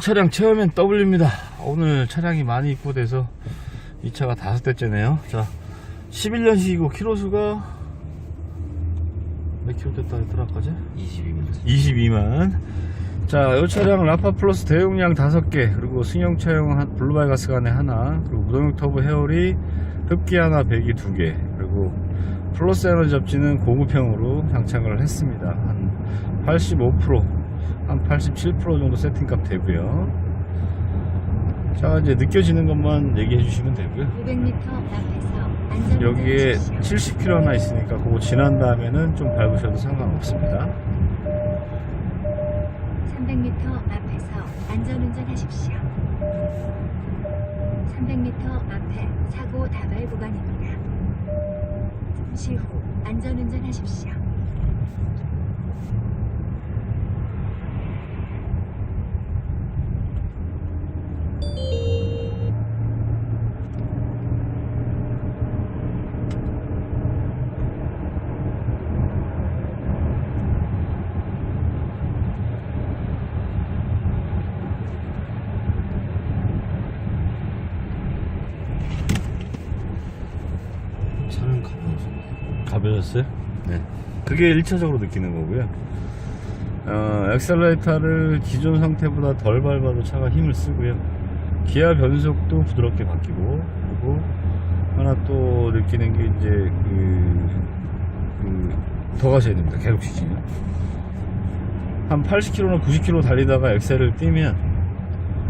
차량 체험엔 W입니다. 오늘 차량이 많이 입고돼서 이 차가 다섯 대째네요. 자, 11년식이고 키로수가 몇 킬로 됐다 했더라 아까지? 22만 22만. 자, 이 차량 라파 플러스 대용량 5개, 그리고 승용 차용 한- 블루바이 가스 간에 하나, 그리고 무동력 터보 헤어리 흡기 하나, 배기 2개, 그리고 플러스 에너지 접지는 고급형으로 장착을 했습니다. 한 85%, 한 87% 정도 세팅값 되고요. 자, 이제 느껴지는 것만 얘기해 주시면 되고요. 500m 앞에서 여기에 70km나 있으니까 그거 지난 다음에는 좀 밟으셔도 상관없습니다. 300m 앞에서 안전운전하십시오. 300m 앞에 사고 다발 구간입니다. 잠시 후 안전운전하십시오. 차는 가벼워서 가벼웠어요? 네. 그게 1차적으로 느끼는 거고요. 어, 엑셀레이터를 기존 상태보다 덜 밟아도 차가 힘을 쓰고요. 기아 변속도 부드럽게 바뀌고, 그리고 하나 또 느끼는 게 이제 그, 그, 더 가셔야 됩니다. 계속 지지요. 한 80km나 90km 달리다가 엑셀을 띄면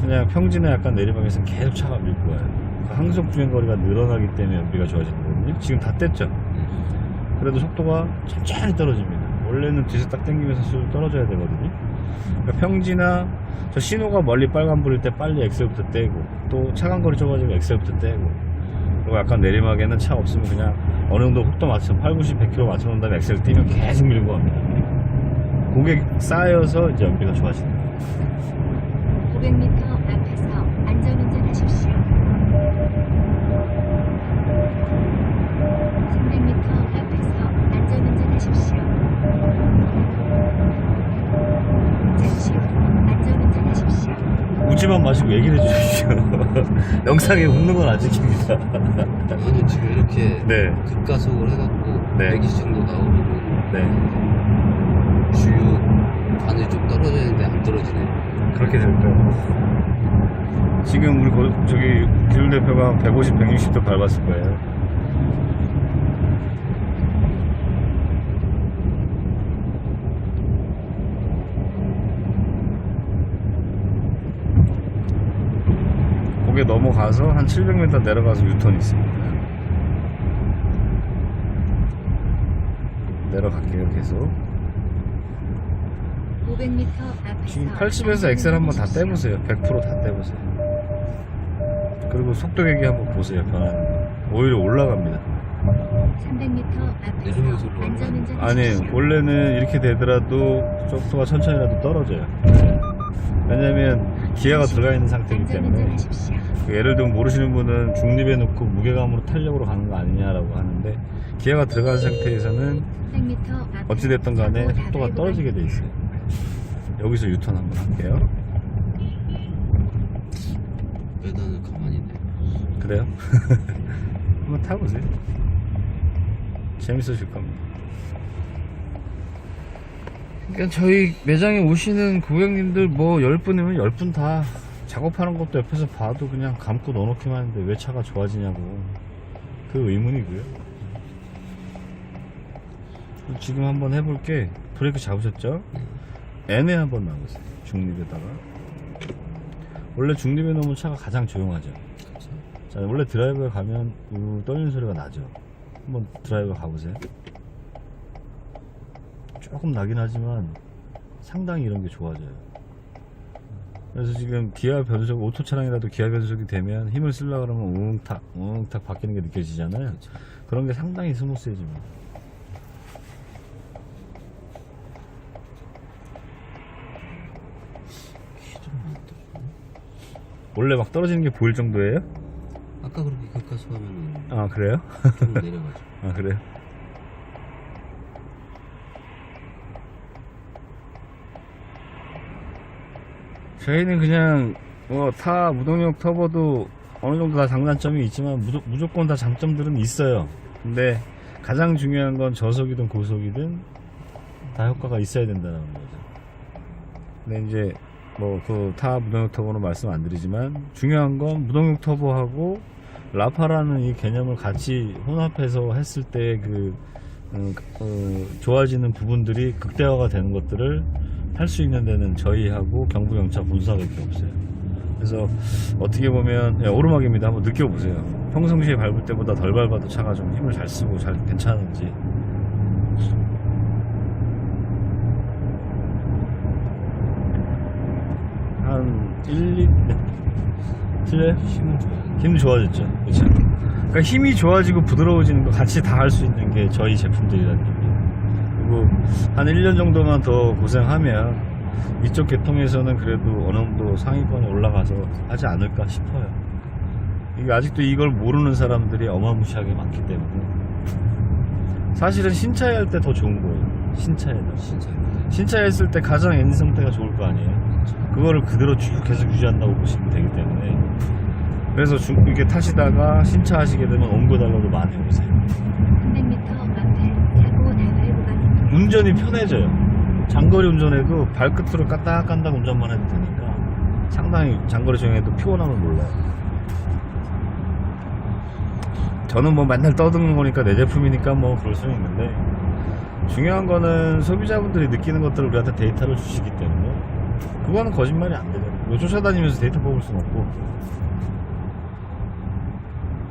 그냥 평지나 약간 내리막에서 계속 차가 밀고 와요. 그 항속 주행 거리가 늘어나기 때문에 연비가 좋아지는 거거든요. 지금 다 뗐죠? 그래도 속도가 천천히 떨어집니다. 원래는 뒤에서 딱 당기면서速떨어져야 되거든요. 그러니까 평지나 저 신호가 멀리 빨간불일 때 빨리 엑셀부터 떼고 또 차간 거리 좁아지면 엑셀부터 떼고 그리고 약간 내리막에는 차 없으면 그냥 어느 정도 속도 맞춰 8, 90, 100km 맞춰 놓은 다음에 엑셀 띄면 계속 밀고 갑니다. 그게 쌓여서 이제 연비가 좋아지는 거예요. 500m 앞에서 안전운전하십시오. 웃지만 마시고 얘기를 해주십시오. 영상에 웃는 건안 찍힙니다. 아니 지금 이렇게 네, 급가속을 해갖고 네. 120 정도 나오면 네. 주유 바늘이 좀 떨어져야 되는데 안 떨어지네 그렇게 될 거예요. 지금 우리 고- 저기 기존 대표가 150, 160도 밟았을 거예요. 거기에 넘어 가서 한 700m 내려가서 유턴이 있습니다. 내려갈게요, 계속. 500m 앞에서 지금 80에서 엑셀 한번 다 떼보세요. 100%다 떼보세요. 그리고 속도 계기 한번 보세요. 변하는 거. 오히려 올라갑니다. 300m 앞에서 안전운전하십시오. 아니, 원래는 이렇게 되더라도 속도가 천천히라도 떨어져요. 왜냐면 기아가 들어가 있는 상태이기 때문에 안전운전하십시오. 그 예를 들면 모르시는 분은 중립에 놓고 무게감으로 탄력으로 가는 거 아니냐라고 하는데 기아가 들어간 상태에서는 300m 앞에서 어찌됐든 간에 속도가 떨어지게 돼 있어요. 여기서 유턴 한번 할게요. 매단은 가만히 있네 그래요? 한번 타보세요. 재밌으실 겁니다. 그러니까 저희 매장에 오시는 고객님들 뭐 10분이면 10분 다 작업하는 것도 옆에서 봐도 그냥 감고 넣어놓기만 하는데 왜 차가 좋아지냐고. 그 의문이고요. 지금 한번 해볼게. 브레이크 잡으셨죠? N에 한번 나오세요. 중립에다가. 원래 중립에 놓으면 차가 가장 조용하죠. 그렇죠 자, 원래 드라이브에 가면 우 떨리는 소리가 나죠. 한번 드라이브 가보세요. 조금 나긴 하지만 상당히 이런 게 좋아져요. 그래서 지금 기아 변속, 오토 차량이라도 기아 변속이 되면 힘을 쓰려고 그러면 웅탁, 웅탁 바뀌는 게 느껴지잖아요. 그렇죠 그런 게 상당히 스무스해집니다. 원래 막 떨어지는 게 보일 정도예요? 아까 그렇게 급가속하면은 아, 그래요? 좀 내려가죠 아, 그래요? 저희는 그냥 뭐 타 무동력 터보도 어느 정도 다 장단점이 있지만 무조, 무조 건 다 장점들은 있어요. 근데 가장 중요한 건 저속이든 고속이든 다 효과가 있어야 된다는 거죠. 근데 이제 뭐 그 타 무동력 터보는 말씀 안 드리지만 중요한 건 무동력 터보하고 라파라는 이 개념을 같이 혼합해서 했을 때그 좋아지는 부분들이 극대화가 되는 것들을 할수 있는 데는 저희하고 경부경차 본사밖에 없어요. 그래서 어떻게 보면 예, 오르막입니다. 한번 느껴보세요. 평상시에 밟을 때보다 덜 밟아도 차가 좀 힘을 잘 쓰고 잘 괜찮은지. 한 1, 2, 네. 틀려요? 줘야 힘 좋아졌죠. 그렇죠. 그러니까 힘이 좋아지고 부드러워지는 거 같이 다 할 수 있는 게 저희 제품들이라는 얘기예요. 그리고 한 1년 정도만 더 고생하면 이쪽 계통에서는 그래도 어느 정도 상위권에 올라가서 하지 않을까 싶어요. 이게 아직도 이걸 모르는 사람들이 어마무시하게 많기 때문에 사실은 신차에 할 때 더 좋은 거예요. 신차에다. 진짜 신차에 했을 때 가장 엔진 상태가 좋을 거 아니에요. 그거를 그대로 쭉 계속 유지한다고 보시면 되기 때문에 그래서 주- 이렇게 타시다가 신차 하시게 되면 옮겨 달라고 많이 오세요 300m 앞에 사고 나갈 구간입니다. 운전이 편해져요. 장거리 운전해도 발끝으로 까딱깐딱 운전만 해도 되니까 상당히 장거리 주행해도 피곤함을 몰라요. 저는 뭐 맨날 떠드는 거니까 내 제품이니까 뭐 그럴 수는 있는데 중요한 거는 소비자분들이 느끼는 것들을 우리한테 데이터를 주시기 때문에 그거는 거짓말이 안 되잖아요 뭐 쫓아다니면서 데이터 뽑을 수는 없고.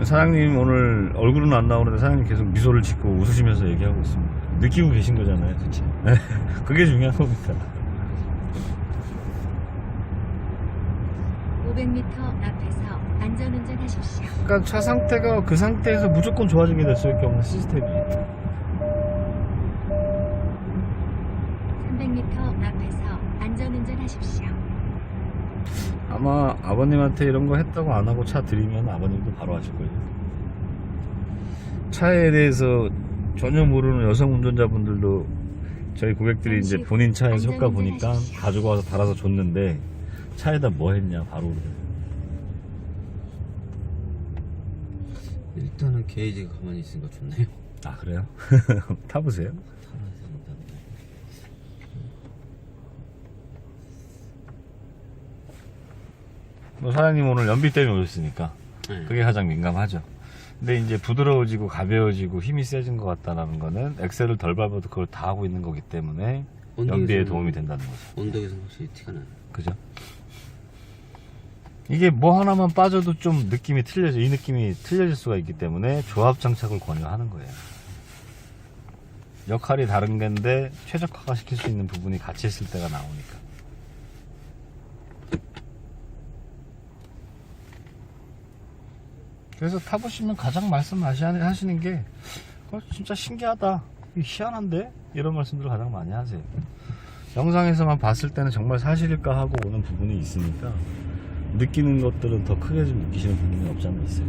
사장님 오늘 얼굴은 안 나오는데 사장님 계속 미소를 짓고 웃으시면서 얘기하고 있습니다 느끼고 계신 거잖아요 그치 그게 중요한 겁니다 500m 앞에서 안전운전하십시오. 그러니까 차 상태가 그 상태에서 무조건 좋아지게 될 수밖에 없는 시스템이에요 300m 앞에서 안전운전하십시오. 아마 아버님한테 이런 거 했다고 안 하고 차 드리면 아버님도 바로 하실 거예요. 차에 대해서 전혀 모르는 여성 운전자분들도 저희 고객들이 이제 본인 차에서 효과 보니까 가지고 와서 달아서 줬는데 차에다 뭐 했냐 바로 그래요. 일단은 게이지가 가만히 있으니까 좋네요 아 그래요? 타보세요. 뭐 사장님 오늘 연비 때문에 오셨으니까 네. 그게 가장 민감하죠. 근데 이제 부드러워지고 가벼워지고 힘이 세진 것 같다는 거는 엑셀을 덜 밟아도 그걸 다 하고 있는 거기 때문에 연비에 도움이 된다는 거죠. 언덕에서 확실히 티가 나요 그죠? 이게 뭐 하나만 빠져도 좀 느낌이 틀려져, 이 느낌이 틀려질 수가 있기 때문에 조합 장착을 권유하는 거예요. 역할이 다른 건데 최적화가 시킬 수 있는 부분이 같이 있을 때가 나오니까. 그래서 타보시면 가장 말씀하시는 게, 어, 진짜 신기하다. 희한한데? 이런 말씀들을 가장 많이 하세요. 영상에서만 봤을 때는 정말 사실일까 하고 오는 부분이 있으니까 느끼는 것들은 더 크게 좀 느끼시는 부분이 없지 않아 있어요.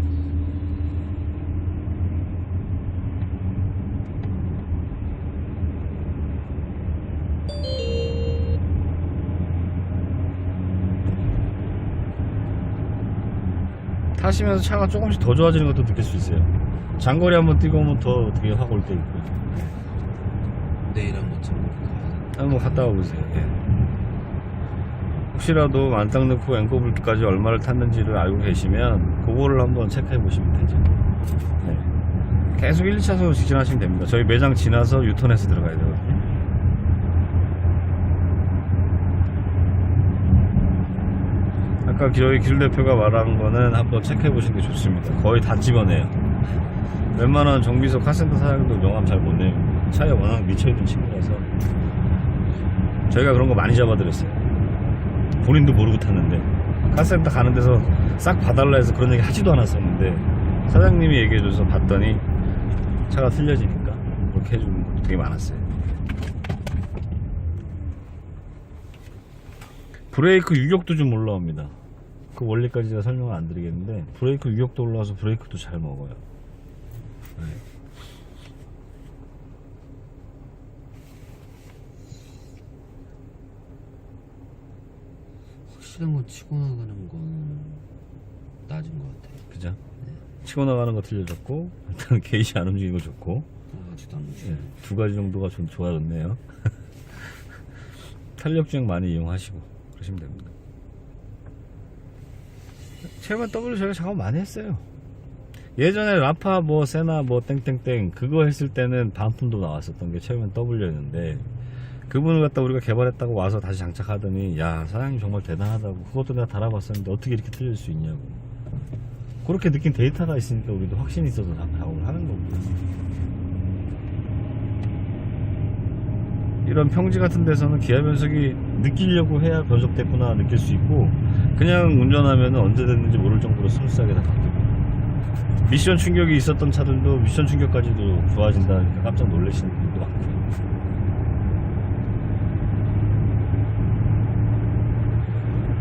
타시면서 차가 조금씩 더 좋아지는 것도 느낄 수 있어요. 장거리 한번 뛰고 오면 더 되게 확 올 때 있고요. 내일 한번 좀 가야 돼 한번 갔다 와보세요. 예. 혹시라도 만땅 넣고 앵커블까지 얼마를 탔는지를 알고 계시면 그거를 한번 체크해 보시면 되죠. 네. 계속 1, 2차선으로 직진하시면 됩니다. 저희 매장 지나서 유턴해서 들어가야 되거든요. 아까 저희 기술 대표가 말한 거는 한번 체크해 보시는 게 좋습니다. 거의 다 집어내요. 웬만한 정비소 카센터 사장도 명함 잘 못 내요. 차에 워낙 미쳐있는 친구라서 저희가 그런 거 많이 잡아드렸어요. 본인도 모르고 탔는데 카센터 가는 데서 싹 봐달라 해서 그런 얘기 하지도 않았었는데 사장님이 얘기해줘서 봤더니 차가 틀려지니까 그렇게 해주는 것도 되게 많았어요. 브레이크 유격도 좀 올라옵니다. 그 원리까지 제가 설명을 안 드리겠는데 브레이크 유격도 올라와서 브레이크도 잘 먹어요. 네. 자동차는 치고 나가는 건 낮은 것 같아요. 그죠? 치고 나가는 거 틀려졌고 일단 게이지 안 움직이는 거 좋고 들어가지도 않는 예, 두 가지 정도가 좀 좋아졌네요. 탄력 주행 많이 이용하시고 그러시면 됩니다. 최근 W 저희가 작업 많이 했어요. 예전에 라파 뭐 세나 뭐 땡땡땡 그거 했을 때는 반품도 나왔었던 게 최근 W였는데 그분을 갖다 우리가 개발했다고 와서 다시 장착하더니 야 사장님 정말 대단하다고 그것도 내가 달아봤었는데 어떻게 이렇게 틀릴 수 있냐고 그렇게 느낀 데이터가 있으니까 우리도 확신이 있어서 작- 작업을 하는 거고 이런 평지 같은 데서는 기아 변속이 느끼려고 해야 변속됐구나 느낄 수 있고 그냥 운전하면 언제 됐는지 모를 정도로 스무스하게 다 바뀌고. 미션 충격이 있었던 차들도 미션 충격까지도 좋아진다니까 깜짝 놀라시는 분들도 많고요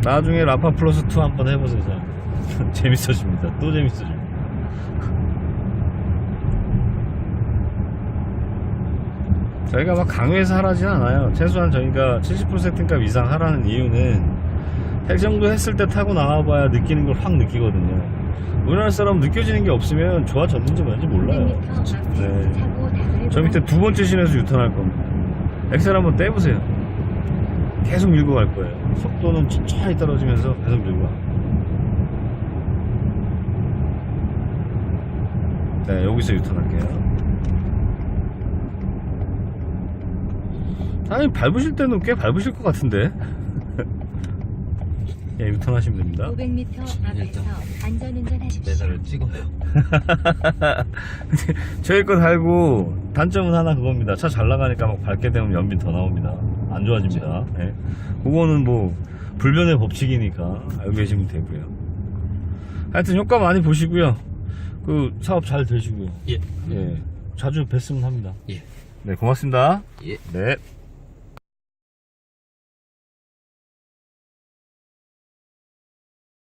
나중에 라파 플러스 2 한번 해보세요. 재밌어집니다. 또 재밌어집니다 저희가 막 강요해서 하라진 않아요. 최소한 저희가 70% 세팅값 이상 하라는 이유는 핵정도 했을 때 타고 나와봐야 느끼는 걸 확 느끼거든요. 우리나라 사람 느껴지는 게 없으면 좋아졌는지 뭔지 몰라요. 300m 앞에 네. 다발 저 밑에 두 번째 신에서 유턴할 겁니다. 엑셀 한번 떼보세요. 계속 밀고 갈 거예요. 속도는 천천히 떨어지면서 계속 밀고 가. 네, 여기서 유턴할게요. 아니, 밟으실 때는 꽤 밟으실 것 같은데. 예, 유턴 하시면 됩니다. 500m 앞에서 안전운전 하십시오. 메달을 찍어요. 저희 거 달고 단점은 하나 그겁니다. 차 잘 나가니까 막 밟게 되면 연비 더 나옵니다. 안 좋아집니다. 예. 그거는 뭐 불변의 법칙이니까 알고 계시면 되고요. 하여튼 효과 많이 보시고요. 그 사업 잘 되시고요. 예. 예. 자주 뵀으면 합니다. 예. 네, 고맙습니다. 예. 네.